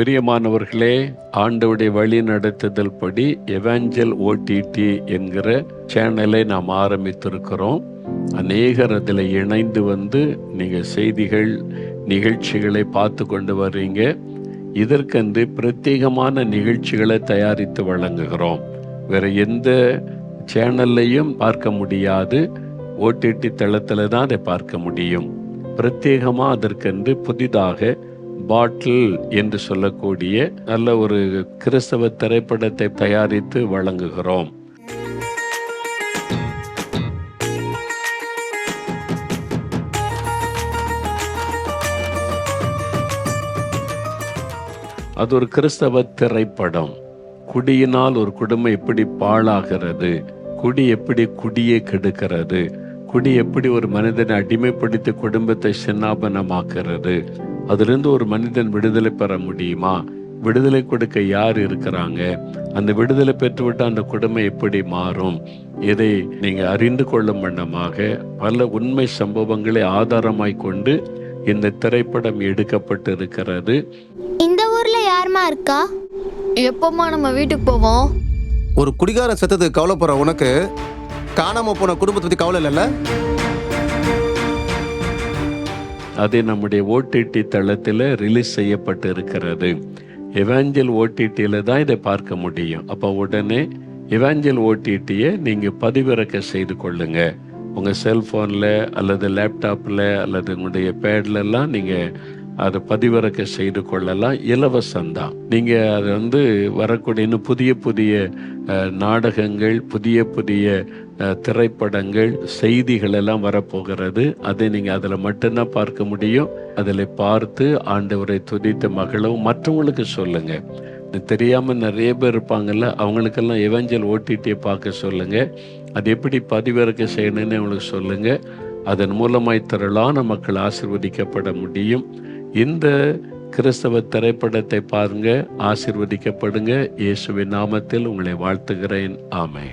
பிரியமானவர்களே ஆண்டவுடைய வழி நடத்துதல் படி எவாஞ்சல் ஓடிடி என்கிற சேனலை நாம் ஆரம்பித்திருக்கிறோம். அநேகர் அதில் இணைந்து வந்து நீங்கள் செய்திகள் நிகழ்ச்சிகளை பார்த்து கொண்டு வர்றீங்க. இதற்கென்று பிரத்யேகமான நிகழ்ச்சிகளை தயாரித்து வழங்குகிறோம். வேற எந்த சேனல்லையும் பார்க்க முடியாது. ஓடிடி தளத்தில் தான் அதை பார்க்க முடியும். பிரத்யேகமாக அதற்கென்று புதிதாக பாட்டில் என்று சொல்லக்கூடிய நல்ல ஒரு கிறிஸ்தவ திரைப்படத்தை தயாரித்து வழங்குகிறோம். அது ஒரு கிறிஸ்தவ திரைப்படம். குடியினால் ஒரு குடும்பம் எப்படி பாழாகிறது? குடி எப்படி குடியை கெடுக்கிறது? குடி எப்படி ஒரு மனிதனை அடிமைப்படுத்தி குடும்பத்தை சின்னாபனமாக்கிறது அதிலிருந்து ஒரு மனிதன் விடுதலை பெற முடியுமா? விடுதலை கொடுக்க யார் இருக்கிறாங்க? அந்த விடுதலை பெற்றுவிட்டு அந்த குடும்பம் எப்படி மாறும்? இதை நீங்க அறிந்து கொள்ளும் வண்ணமாக பல உண்மை சம்பவங்களை ஆதாரமாய் கொண்டு இந்த திரைப்படம் எடுக்கப்பட்டு இருக்கிறது இந்த ஊர்ல யாருமா இருக்கா? எப்பமா நம்ம வீட்டுக்கு போவோம்? ஒரு குடிகாரன் செத்ததுக்கு கவலைப்படுற உனக்கு காணாம போன குடும்பத்தை பத்தி கவலை இல்லைல்ல? அது நம்முடைய ஓடிடி தளத்தில் ரிலீஸ் செய்யப்பட்டு இருக்கிறது எவாஞ்சல் ஓடிடியில் தான் இதை பார்க்க முடியும். அப்போ உடனே இவாஞ்சல் ஓடிடியை நீங்கள் பதிவிறக்க செய்து கொள்ளுங்க. உங்கள் செல்ஃபோனில் அல்லது லேப்டாப்பில் அல்லது உங்களுடைய பேட்லலாம் நீங்கள் அதை பதிவிறக்க செய்து கொள்ளலாம். இலவசம்தான் நீங்கள் அது வந்து வரக்கூடிய இன்னும் புதிய புதிய நாடகங்கள் புதிய புதிய திரைப்படங்கள் செய்திகள் எல்லாம் வரப்போகிறது. அதை நீங்கள் அதில் மட்டும்தான் பார்க்க முடியும். அதில் பார்த்து ஆண்டவரை துதித்த மகளும் மற்றவங்களுக்கு சொல்லுங்க. இது தெரியாம நிறைய பேர் இருப்பாங்கல்ல அவங்களுக்கெல்லாம் எவஞ்சல் ஓடிடியை பார்க்க சொல்லுங்க. அது எப்படி பதிவிறக்க செய்யணும்னு அவங்களுக்கு சொல்லுங்க. அதன் மூலமாய் திரளான மக்கள் ஆசிர்வதிக்கப்பட முடியும். இந்த கிறிஸ்தவ திரைப்படத்தை பாருங்க ஆசிர்வதிக்கப்படுங்க. இயேசுவின் நாமத்தில் உங்களை வாழ்த்துகிறேன். ஆமை